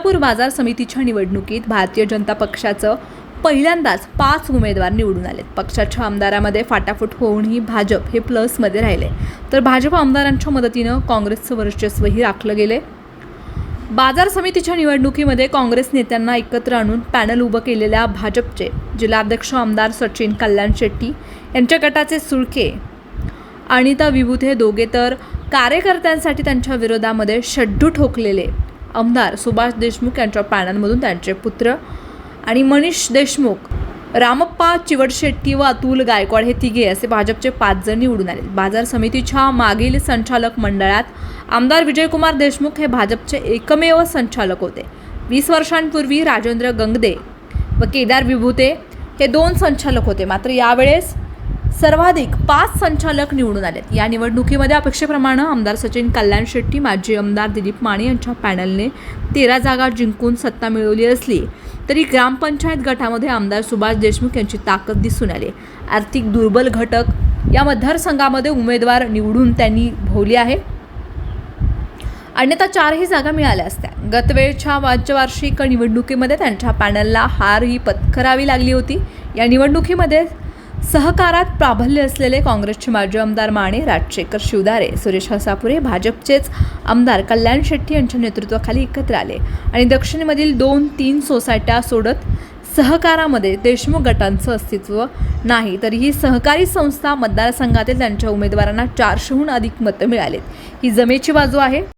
सोलापूर बाजार समितीच्या निवडणुकीत भारतीय जनता पक्षाचं पहिल्यांदाच पाच उमेदवार निवडून आलेत. पक्षाच्या आमदारामध्ये फाटाफूट होऊनही भाजप हे प्लसमध्ये राहिले. तर भाजप आमदारांच्या मदतीनं काँग्रेसचं वर्चस्वही राखलं गेले बाजार समितीच्या निवडणुकीमध्ये काँग्रेस नेत्यांना एकत्र आणून पॅनल उभं केलेल्या भाजपचे जिल्हाध्यक्ष आमदार सचिन कल्याण शेट्टी यांच्या गटाचे सुळके अनिता विभूत हे दोघे तर कार्यकर्त्यांसाठी त्यांच्या विरोधामध्ये शड्डू ठोकलेले आमदार सुभाष देशमुख यांच्या पॅनलमधून त्यांचे पुत्र आणि मनीष देशमुख रामप्पा चिवडशेट्टी व अतुल गायकवाड हे तिघे असे भाजपचे पाच जण निवडून आले. बाजार समितीच्या मागील संचालक मंडळात आमदार विजयकुमार देशमुख हे भाजपचे एकमेव संचालक होते. वीस वर्षांपूर्वी राजेंद्र गंगदे व केदार विभूते हे दोन संचालक होते. मात्र यावेळेस सर्वाधिक पाच संचालक निवडून आलेत. या निवडणुकीमध्ये अपेक्षेप्रमाणे आमदार सचिन कल्याण शेट्टी माजी आमदार दिलीप माने यांच्या पॅनलने तेरा जागा जिंकून सत्ता मिळवली असली तरी ग्रामपंचायत गटामध्ये आमदार सुभाष देशमुख यांची ताकद दिसून आली. आर्थिक दुर्बल घटक या मतदारसंघामध्ये उमेदवार निवडून त्यांनी भोवली आहे. अन्यथा चारही जागा मिळाल्या असत्या. गतवेळच्या राज्यवार्षिक निवडणुकीमध्ये त्यांच्या पॅनलला हार ही पत्करावी लागली होती. या निवडणुकीमध्ये सहकारात प्राबल्य असलेले काँग्रेसचे माजी आमदार माने राजशेखर शिवदारे सुरेश हसापुरे भाजपचेच आमदार कल्याण शेट्टी यांच्या नेतृत्वाखाली एकत्र आले आणि दक्षिणेमधील दोन तीन सोसायट्या सोडत सहकारामध्ये देशमुख गटांचं अस्तित्व नाही. तरीही सहकारी संस्था मतदारसंघातील त्यांच्या उमेदवारांना चारशेहून अधिक मतं मिळालेत. ही जमेची बाजू आहे.